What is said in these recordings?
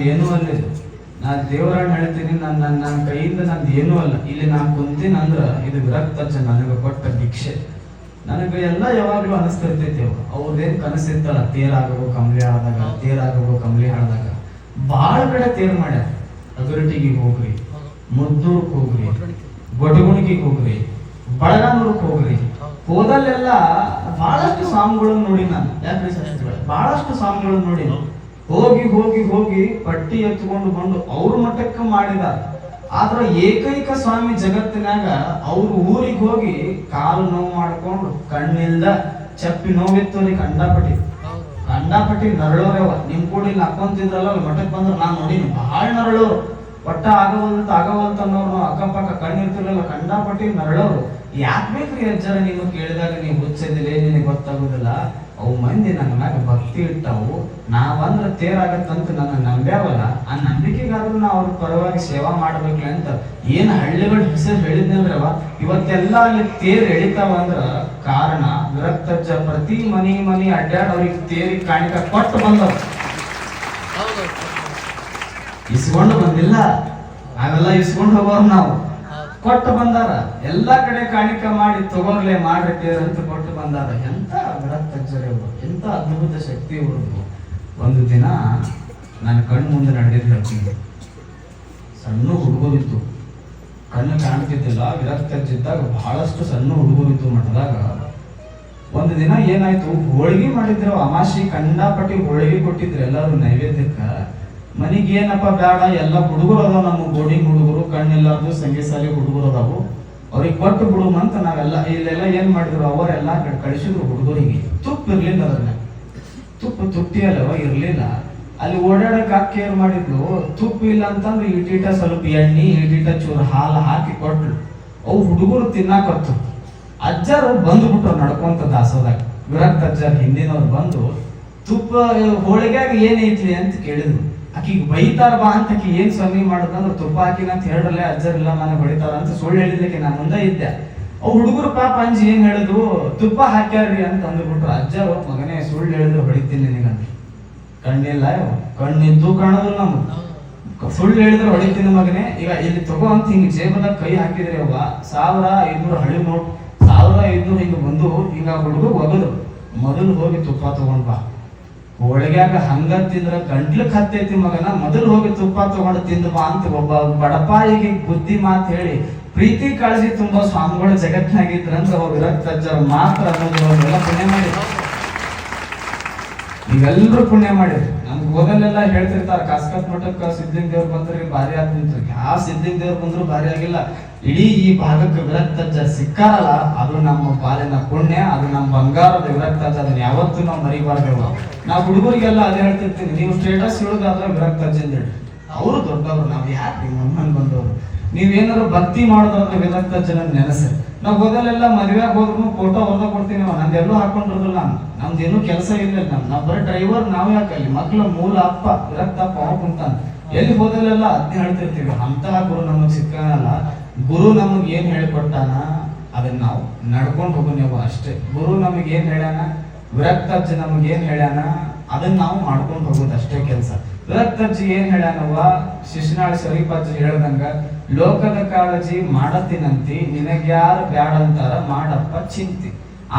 ನಂದು ಏನೂ ಅಲ್ಲ. ನಾ ದೇವರನ್ನ ಹೇಳ್ತೀನಿ ನನ್ನ ನನ್ನ ನನ್ನ ಕೈಯಿಂದ ನಂದು ಏನೂ ಅಲ್ಲ. ಇಲ್ಲಿ ನಾನು ಕುಂತೀನಿ ಅಂದ್ರೆ ಇದು ವಿರಕ್ತ ನನಗೆ ಕೊಟ್ಟ ಭಿಕ್ಷೆ. ನನಗೆ ಎಲ್ಲ ಯಾವಾಗಲೂ ಅನಿಸ್ತಿರ್ತೈತಿ ಅವ್ರು. ಅವ್ರದ್ದೇನು ಕನಸಿತ್ತಲ್ಲ ತೇರಾಗಬೇಕು ಕಂಬಳಿ ಹಾಡ್ದಾಗ ತೇರಾಗಬೇಕು ಕಂಬಳಿ ಹಾಡ್ದಾಗ. ಭಾಳ ಕಡೆ ತೇರ್ ಮಾಡ್ಯಾರ. ಅಗರಟಿಗೆ ಹೋಗ್ರಿ, ಮುದ್ದೂರ್ಕ್ ಹೋಗ್ರಿ ಗೊಟಗುಣಿಗೆ ಹೋಗ್ರಿ ಬಳಗಾನೂರ್ಕ್ ಹೋಗ್ರಿ. ಹೋದಲ್ಲೆಲ್ಲ ಬಹಳಷ್ಟು ಸ್ವಾಮಿಗಳನ್ನ ನೋಡಿ ನಾನು. ಯಾಕೆ? ಬಹಳಷ್ಟು ಸ್ವಾಮಿಗಳನ್ನ ನೋಡಿ. ಹೋಗಿ ಹೋಗಿ ಹೋಗಿ ಪಟ್ಟಿ ಎತ್ಕೊಂಡು ಬಂದು ಅವ್ರ ಮಟ್ಟಕ್ಕೆ ಮಾಡಿದ. ಆದ್ರ ಏಕೈಕ ಸ್ವಾಮಿ ಜಗತ್ತಿನಾಗ ಅವ್ರ ಊರಿಗೆ ಹೋಗಿ ಕಾಲು ನೋವು ಮಾಡ್ಕೊಂಡು ಕಣ್ಣಿಲ್ದ ಚಪ್ಪಿ ನೋವಿತ್ತು ಅಲ್ಲಿ ಕಂಡಾಪಟ್ಟಿ. ಕಂಡಾಪಟ್ಟಿ ನರಳೋರವ. ನಿಮ್ ಕೂಡ ಇಲ್ಲಿ ಹಾಕೊಂತಿದ್ರಲ್ಲ ಅಲ್ಲಿ ಮಠಕ್ಕೆ ಬಂದ್ರೆ ನಾನು ನೋಡಿನಿ. ಬಹಳ ನರಳೋರು. ಒಟ್ಟ ಆಗವಂತ ಆಗವಂತ ಅನ್ನೋರು ಅಕ್ಕಪಕ್ಕ ಕಣ್ಣಿರ್ತಿರ್ಲಿಲ್ಲ ಕಂಡಾಪಟ್ಟಿ ನರಳೋರು. ಯಾಕೆ ಬೇಕ್ರಿ ಅಜ್ಜರ ನೀನು ಕೇಳಿದಾಗ ನೀವು ಹುಚ್ಚಿದಿಲ್ಲ ನಿನಗೆ ಗೊತ್ತಾಗುದಿಲ್ಲ? ಅವು ಮಂದಿ ನನ್ನ ಮ್ಯಾಗ ಭಕ್ತಿ ಇಟ್ಟವು. ನಾವಂದ್ರ ತೇರಾಗತ್ತಂತ ನನ್ನ ನಂಬ್ಯಾವಲ್ಲ ಆ ನಂಬಿಕೆಗಾದ್ರೂ ನಾವು ಅವ್ರ ಪರವಾಗಿ ಸೇವಾ ಮಾಡ್ಬೇಕು ಅಂತ ಏನ್ ಹಳ್ಳಿಗಳ ಹೆಸರು ಹೇಳಿದ್ನಲ್ರವ? ಇವತ್ತೆಲ್ಲ ಅಲ್ಲಿ ತೇರ್ ಎಳಿತಾವ ಅಂದ್ರ ಕಾರಣ ವಿರಕ್ತಜ್ಜ ಪ್ರತಿ ಮನಿ ಮನಿ ಅಡ್ಡಾಡ್ ಅವ್ರಿಗೆ ತೇರಿಗೆ ಕಾಣಿಕ ಕೊಟ್ಟು ಬಂದವ್. ಇಸ್ಕೊಂಡು ಬಂದಿಲ್ಲ. ಅವೆಲ್ಲ ಇಸ್ಕೊಂಡು ಹೋಗೋರು ನಾವು. ಕೊಟ್ಟು ಬಂದಾರ. ಎಲ್ಲಾ ಕಡೆ ಕಾಣಿಕ ಮಾಡಿ ತಗೋರ್ಲೆ ಮಾಡ್ರಿ ಅಂತ ಕೊಟ್ಟು ಬಂದಾರ. ಎಂತ ಇವ್ರು ಎಂತ ಅದ್ಭುತ ಶಕ್ತಿ ಇವ್ರದ್ದು ಒಂದು ದಿನ ನಾನು ಕಣ್ಣು ಮುಂದೆ ನಡೆದಿದ್ದು ಸಣ್ಣ ಹುಡುಗರಿತ್ತು ಕಣ್ಣು ಕಾಣ್ತಿದ್ದಿಲ್ಲ. ವಿರಕ್ತಜ್ಜಿದ್ದಾಗ ಬಹಳಷ್ಟು ಸಣ್ಣ ಹುಡುಗರಿತ್ತು ಮಠದಾಗ. ಒಂದು ದಿನ ಏನಾಯ್ತು, ಹೋಳಿಗೆ ಮಾಡಿದ್ರು. ಅಮಾಶಿ ಕಂಡಾಪಟ್ಟಿ ಹೋಳಿಗೆ ಕೊಟ್ಟಿದ್ರು ಎಲ್ಲರೂ ನೈವೇದ್ಯಕ್ಕ. ಮನಿಗೆ ಏನಪ್ಪ ಬೇಡ, ಎಲ್ಲ ಹುಡುಗರು ಅದಾವ ನಮ್ಮ ಬೋರ್ಡಿಂಗ್ ಹುಡುಗರು, ಕಣ್ಣಿಲ್ಲಾರ್ದು ಸಂಗೀತ ಸಾಲಿ ಹುಡುಗರು ಅದಾವು ಅವ್ರಿಗೆ ಕೊಟ್ಟು ಬಿಡುಮಂತ ನಾವೆಲ್ಲ ಇಲ್ಲೆಲ್ಲ ಏನ್ ಮಾಡಿದ್ರು, ಅವರೆಲ್ಲ ಕಡೆ ಕಳಿಸಿದ್ರು ಹುಡುಗರಿಗೆ. ತುಪ್ಪ ಇರ್ಲಿಲ್ಲ ಅದ್ರನ್ನ ತುಪ್ಪ ತುಟ್ಟಿ ಅಲ್ಲವ ಇರ್ಲಿಲ್ಲ. ಅಲ್ಲಿ ಓಡಾಡಕ್ ಅಕ್ಕ ಏನ್ ಮಾಡಿದ್ಲು, ತುಪ್ಪ ಇಲ್ಲ ಅಂತಂದ್ರೆ ಇಟೀಟ ಸ್ವಲ್ಪ ಎಣ್ಣೆ ಇಟೀಟ ಚೂರು ಹಾಲು ಹಾಕಿ ಕೊಟ್ಲು. ಅವು ಹುಡುಗರು ತಿನ್ನಾಕತ್ತು. ಅಜ್ಜರು ಬಂದ್ಬಿಟ್ರು ನಡ್ಕೊಂತ ದಾಸೋದಾಗ. ವಿರಕ್ತ ಅಜ್ಜರ್ ಹಿಂದಿನವ್ರು ಬಂದು, ತುಪ್ಪ ಹೋಳಿಗೆ ಏನೈತಿ ಅಂತ ಕೇಳಿದ್ರು. ಆಕಿಗೆ ಬೈತಾರ ಬಾ ಅಂತ ಆಕಿ ಏನ್ ಸ್ವಾಮಿ ಮಾಡುದಂದ್ರೆ ತುಪ್ಪ ಹಾಕಿನ ಅಂತ ಹೇಳ್ರಲ್ಲೇ ಅಜ್ಜರಿಲ್ಲ ಮನೆ ಹೊಡಿತಾರ ಅಂತ ಸುಳ್ಳು ಹೇಳಿದಕ್ಕೆ ನಾನು ಮುಂದೆ ಇದ್ದೆ. ಅವ್ ಹುಡುಗರು ಪಾಪ ಅಂಜಿ ಏನ್ ಹೇಳಿದ್ರು ತುಪ್ಪ ಹಾಕ್ಯಾರ್ರಿ ಅಂತ ಅಂದ್ಬಿಟ್ರು. ಅಜ್ಜರು ಮಗನೇ ಸುಳ್ಳು ಹೇಳಿದ್ರು, ಹೊಡಿತೀನಿ ನಿನಗಂತ. ಕಣ್ಣಿಲ್ಲ. ಕಣ್ಣಿದ್ದು ಕಾಣೋದ್ರು ನಮ್ಗೆ. ಸುಳ್ಳು ಹೇಳಿದ್ರೆ, ಹೊಡಿತೀನಿ ಮಗನೇ. ಈಗ ಇಲ್ಲಿ ತಗೋ ಅಂತ ಹಿಂಗ್ ಜೇಬದಾಗ ಕೈ ಹಾಕಿದ್ರೆ ಅವ್ವ ಸಾವಿರ ಐದ್ನೂರು ಹಳಿ ನೋಟ್ ಸಾವಿರ ಐದ್ನೂರು ಹಿಂಗ ಬಂದು ಈಗ ಹುಡುಗ ಒಗದು. ಮೊದಲು ಹೋಗಿ ತುಪ್ಪ ತಗೊಂಡ್ ಬಾ. ಹೋಳಿಗ್ಯಾಗ ಹಂಗ ತಿಂದ್ರ ಗಂಟ್ಲಕ್ ಹತ್ತೈತಿ ಮಗನ, ಮೊದಲು ಹೋಗಿ ತುಪ್ಪ ತಗೊಂಡು ತಿಂದು ಬಾ ಅಂತ ಒಬ್ಬ ಬಡಪಾಯಿಗೆ ಬುದ್ಧಿ ಮಾತು ಹೇಳಿ, ಪ್ರೀತಿ ಕಾಳಜಿ ತುಂಬಾ ಸ್ವಾಮಿಗಳು ಜಗತ್ನಾಗಿದ್ರಂತ ಅವ ವಿರಕ್ತಜ್ಜರು ಮಾತ್ರ ಅನ್ನೋದು ಪುಣ್ಯ ಮಾಡಿ ನೀವೆಲ್ಲರೂ ಪುಣ್ಯ ಮಾಡಿರಿ. ನಮ್ಗೆ ಹೋದಲ್ಲೆಲ್ಲ ಹೇಳ್ತಿರ್ತಾರೆ ಕಾಸ್ಕತ್ ಮಠಕ್ಕೆ ಸಿದ್ಧಿಂಗ್ ದೇವ್ರು ಬಂದ್ರೆ ಭಾರಿ ಆಗ್ತಿಂತ್ರಿ ಯಾವ ಸಿದ್ಧಿಂಗ್ ದೇವ್ರು ಬಂದ್ರು ಭಾರಿ ಆಗಿಲ್ಲ. ಇಡೀ ಈ ಭಾಗಕ್ಕೆ ವಿರಕ್ತಜ್ಜ ಸಿಕ್ಕಾರಲ್ಲ, ಅದು ನಮ್ಮ ಪಾಲಿನ ಪುಣ್ಯ, ಅದು ನಮ್ಮ ಬಂಗಾರದ ವಿರಕ್ತಜ್ಜ ಅದನ್ನ ಯಾವತ್ತೂ ನಾವು ಮರಿಬಾರ್ದು. ನಾವು ಹುಡುಗರಿಗೆಲ್ಲ ಅದೇ ಹೇಳ್ತಿರ್ತೀನಿ ನೀವು ಸ್ಟೇಟಸ್ ಹೇಳೋದಾದ್ರೆ ಅಂತ ಹೇಳಿ ಅವರು ದೊಡ್ಡವರು, ನಾವು ಯಾಕೆ ನಿಮ್ಮ ಅಮ್ಮನ್ ಬಂದವರು. ನೀವೇನಾದ್ರು ಭಕ್ತಿ ಮಾಡೋದಾದ್ರೆ ವಿರಕ್ತ ಜನ ನೆನೆಸ್ರಿ ನಾವು ಹೋದಲ್ಲೆಲ್ಲ ಮದುವೆ ಹೋದ್ರು ಫೋಟೋ ಹೊರದ ಕೊಡ್ತೀನಿ ನಂದು ಎಲ್ಲೂ ಹಾಕೊಂಡಿರೋದಿಲ್ಲ. ನಾನು ನಮ್ದೇನು ಕೆಲಸ ಇಲ್ಲ ನಮ್ ನಾವು ಬರೀ ಡ್ರೈವರ್ ನಾವು ಯಾಕೆ ಅಲ್ಲಿ? ಮಕ್ಳ ಮೂಲ ಅಪ್ಪ ವಿರಕ್ತಪ್ಪ ಅವ ಕುಂತಾನ ಎಲ್ಲಿ ಹೋದಲ್ಲೆಲ್ಲ ಅದ್ನ ಹೇಳ್ತಿರ್ತೀವಿ. ಅಂತಹ ಗುರು ನಮಗ್ ಸಿಕ್ಕಲ್ಲ ಗುರು ನಮಗ್ ಏನ್ ಹೇಳ್ಕೊಟ್ಟಾನ? ಅದನ್ನ ನಾವು ನಡ್ಕೊಂಡು ಹೋಗೋನೇವು ಅಷ್ಟೇ. ಗುರು ನಮಗ್ ಏನ್ ಹೇಳ್ಯಾನ? ವಿರಕ್ತಜ್ಜ ನಮಗ್ ಏನ್ ಹೇಳ್ಯಾನ? ಅದನ್ನ ನಾವು ಮಾಡ್ಕೊಂಡು ಹೋಗೋದು ಅಷ್ಟೇ ಕೆಲಸ. ವಿರಕ್ತಜ್ಜಿ ಏನ್ ಹೇಳ್ಯಾನವ್ವ? ಶಿಶುನಾಳ ಶರೀಫಜ್ಜಿ ಹೇಳ್ದಂಗ ಲೋಕದ ಕಾಳಜಿ ಮಾಡತಿನಂತಿ ನಿನಗ್ಯಾರು ಬ್ಯಾಡಂತಾರ ಮಾಡಪ್ಪ ಚಿಂತಿ.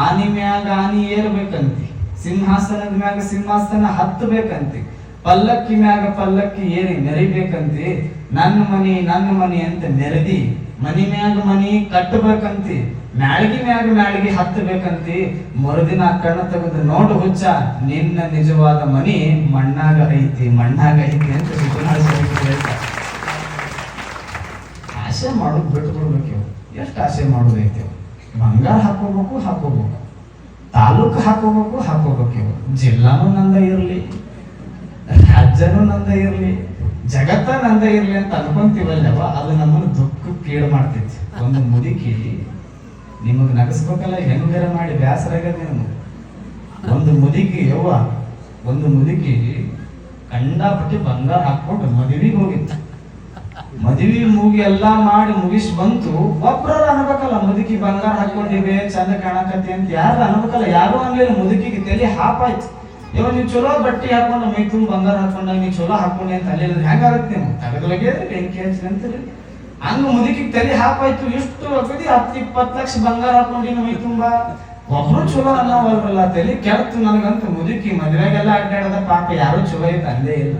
ಆನಿ ಮ್ಯಾಗ ಆನಿ ಏರ್ಬೇಕಂತಿ. ಸಿಂಹಾಸನದ ಮ್ಯಾಗ ಸಿಂಹಾಸನ ಹತ್ತಬೇಕಂತಿ. ಪಲ್ಲಕ್ಕಿ ಮ್ಯಾಗ ಪಲ್ಲಕ್ಕಿ ಏರಿ ಮೆರಿಬೇಕಂತಿ ನನ್ನ ಮನಿ ನನ್ನ ಮನಿ ಅಂತ ನೆರೆದಿ, ಮನಿ ಮ್ಯಾಗ ಮನಿ ಕಟ್ಟಬೇಕಂತಿ. ಮ್ಯಾಳ್ಗಿ ಮ್ಯಾಗ ಮ್ಯಾಳ್ಗಿ ಹತ್ತಬೇಕಂತಿ. ಮರುದಿನ ಕಣ್ಣ ತೆಗೆದು ನೋಡು ಹುಚ್ಚ, ನಿನ್ನ ನಿಜವಾದ ಮನಿ ಮಣ್ಣಾಗ ಐತಿ ಮಣ್ಣಾಗ ಐತಿ ಅಂತ ಹೇಳ್ತಾರೆ. ಆಸೆ ಮಾಡೋದು ಬಿಟ್ಟು ಎಷ್ಟು ಆಸೆ ಮಾಡೋದೈತೆ ಬಂಗಾರ ಹಾಕೋಬೇಕು ಹಾಕೋಬೇಕು ತಾಲೂಕು ಹಾಕೋಬೇಕು ಹಾಕೋಬೇಕು ಇವು ಜಿಲ್ಲಾನು ನಂದ ಇರಲಿ, ರಾಜ್ಯನೂ ನಂದ ಇರಲಿ, ಜಗತ್ತ ನಂದ ಇರಲಿ ಅಂತ ಅನ್ಕೊಂತೀವಲ್ಲವ, ಅದು ನಮ್ಮನ್ನು ದುಃಖ ಕೀಡು ಮಾಡ್ತೈತಿ. ಒಂದು ಮುದುಕಿ ನಿಮಗೆ ನಗಸ್ಬೇಕಲ್ಲ, ಹೆಂಗಾರ ಮಾಡಿ ಬೇಸರಾಗದ ನಿಮ್ಗೆ ಒಂದು ಮುದುಕಿ ಯವ್ವ, ಒಂದು ಮುದುಕಿ ಕಂಡಾಪಟ್ಟಿ ಬಂಗಾರ ಹಾಕ್ಕೊಂಡು ಮದುವೆಗೆ ಹೋಗಿತ್ತು ಮದುವೆ ಮೂಗಿ ಎಲ್ಲಾ ಮಾಡಿ ಮುಗಿಸ್ ಬಂತು ಒಬ್ರ ಅನ್ಬೇಕಲ್ಲ, ಮುದುಕಿ ಬಂಗಾರ ಹಾಕೊಂಡಿವೆ, ಚಂದ ಕಾಣಕತ್ತಿ ಅಂತ ಯಾರು ಅನ್ಬೇಕಲ್ಲ, ಯಾರು ಅನ್ಲಿಲ್ಲ, ಮುದುಕಿಗೆ ತಲೆ ಹಾಪಾಯ್ತು ಇವ ನೀವು ಚಲೋ ಬಟ್ಟೆ ಹಾಕೊಂಡು, ಮೈ ತುಂಬ ಬಂಗಾರ ಹಾಕೊಂಡಾಗ ನೀವು ಚಲೋ ಹಾಕೊಂಡೆ ಅಂತ ಅಲ್ಲಿ ಹೆಂಗಾಗತ್ತೆ ನೀವು ತಗದೊಳಗೆ ಬೆಂಕಿ ಹಚ್ಚಿ ಅಂತೀರಿ ಹಂಗ ಮುದುಕಿಗೆ ತಲೆ ಹಾಪಾಯ್ತು ಇಷ್ಟು ಅಗದಿ ಹತ್ತು ಇಪ್ಪತ್ತು ಲಕ್ಷ ಬಂಗಾರ ಹಾಕೊಂಡಿ ಮೈ ತುಂಬಾ. ಒಬ್ರು ಚಲೋ ಅನ್ನೋವಲ್ರಲ್ಲ ತಲೆ ಕೆಡ್ತು ನನಗಂತ ಮುದುಕಿ ಮದುವೆಗೆಲ್ಲ ಅಡ್ಡಾಡದ ಪಾಪ, ಯಾರು ಚಲೋ ಐತೆ ಅಂದೇ ಇಲ್ಲ.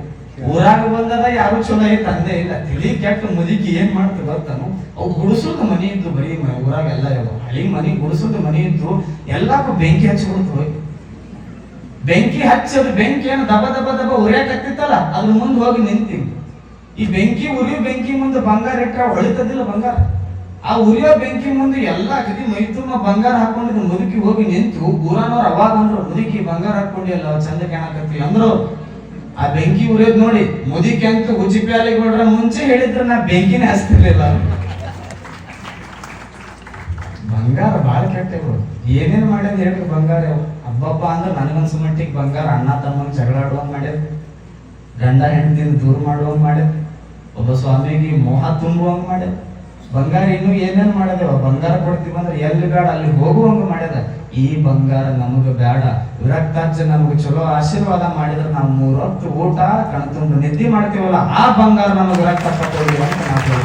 ಊರಾಗ ಬಂದದ ಯಾರು ಚಲೋ ಐತೆ ಅಂದೇ ಇಲ್ಲ. ತಿಳಿ ಕೆಟ್ಟ ಮುದುಕಿ ಏನ್ ಮಾಡ್ತು ಬರ್ತಾನು ಅವು ಗುಡಿಸೋದು ಮನಿ ಇದ್ದು ಬರೀ ಊರಾಗ ಎಲ್ಲ ಹಳಿ ಮನಿ ಗುಡಿಸೋದು ಮನಿ ಇದ್ದು ಎಲ್ಲಕ್ಕೂ ಬೆಂಕಿ ಹೋಗಿ. ಬೆಂಕಿ ಹಚ್ಚದು ಬೆಂಕಿ ಏನು ದಬ ದಬ ದಬ ಉರಿಯಾಕತ್ತಿತ್ತಲ್ಲ ಅದ್ರ ಮುಂದೆ ಹೋಗಿ ನಿಂತೀವಿ ಈ ಬೆಂಕಿ ಉರಿಯೋ ಬೆಂಕಿ ಮುಂದೆ ಬಂಗಾರ ಇಟ್ಟರೆ ಹೊಳಿತದಿಲ್ಲ ಬಂಗಾರ. ಆ ಉರಿಯೋ ಬೆಂಕಿ ಮುಂದೆ ಎಲ್ಲ ಕದಿ ಮೈ ತುಂಬ ಬಂಗಾರ ಹಾಕೊಂಡಿದ್ದು ಮುದುಕಿ ಹೋಗಿ ನಿಂತು, ಊರಾನವ್ರು ಅವಾಗ ಅಂದ್ರು, ಮುದುಕಿ ಬಂಗಾರ ಹಾಕೊಂಡಿಲ್ಲ ಚಂದ ಕಾಣಕತ್ತಿ. ಅಂದ್ರು ಆ ಬೆಂಕಿ ಉರಿಯೋದ್ ನೋಡಿ ಮುದುಕಿ ಅಂತ ಉಜಿ ಪ್ಯಾಲಿಗೊಡ್ರ ಮುಂಚೆ ಹೇಳಿದ್ರೆ ನಾ ಬೆಂಕಿನೇ ಹಚ್ತಿರ್ಲಿಲ್ಲ. ಬಂಗಾರ ಬಾಳ ಕೆಟ್ಟವು ಏನೇನು ಮಾಡ್ಯದ ಹೇಳ್ರಿ ಬಂಗಾರ ಹಬ್ಬಪ್ಪ ಅಂದ್ರೆ ನನಗನ್ಸು ಮಟ್ಟಿಗೆ ಬಂಗಾರ ಅಣ್ಣ ತಮ್ಮನ ಜಗಳಾಡುವಂಗ್ ಮಾಡ್ಯದ ಗಂಡ ಹೆಂಡತಿನ ದೂರ ಮಾಡುವಂಗ್ ಮಾಡ್ಯದ ಒಬ್ಬ ಸ್ವಾಮಿಗೆ ಮೋಹ ತುಂಬುವಂಗ್ ಮಾಡ್ಯದ ಬಂಗಾರ ಇನ್ನೂ ಏನೇನ್ ಮಾಡ್ಯದವ ಬಂಗಾರ ಕೊಡ್ತೀವಿ ಅಂದ್ರೆ ಎಲ್ಲಿ ಬೇಡ, ಅಲ್ಲಿ ಹೋಗುವಂಗೆ ಮಾಡ್ಯದ. ಈ ಬಂಗಾರ ನಮಗೆ ಬೇಡ. ವಿರಕ್ತಾರ್ಜ ನಮಗೆ ಚಲೋ ಆಶೀರ್ವಾದ ಮಾಡಿದ್ರೆ ನಾವು ಮೂರೊತ್ತು ಊಟ ಕಣ್ತುಂಬ ನಿದ್ದೆ ಮಾಡ್ತೀವಲ್ಲ, ಆ ಬಂಗಾರ ನಮಗೆ ವಿರಕ್ತ ಅಂತ ನಾವು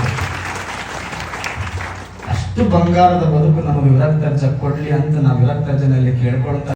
ಅಷ್ಟು ಬಂಗಾರದ ಬದುಕು ನಮಗೆ ವಿರಕ್ತಾರ್ಜ ಕೊಡ್ಲಿ ಅಂತ ನಾವು ವಿರಕ್ತಾರ್ಜನಲ್ಲಿ ಕೇಳ್ಕೊಳ್ತಾ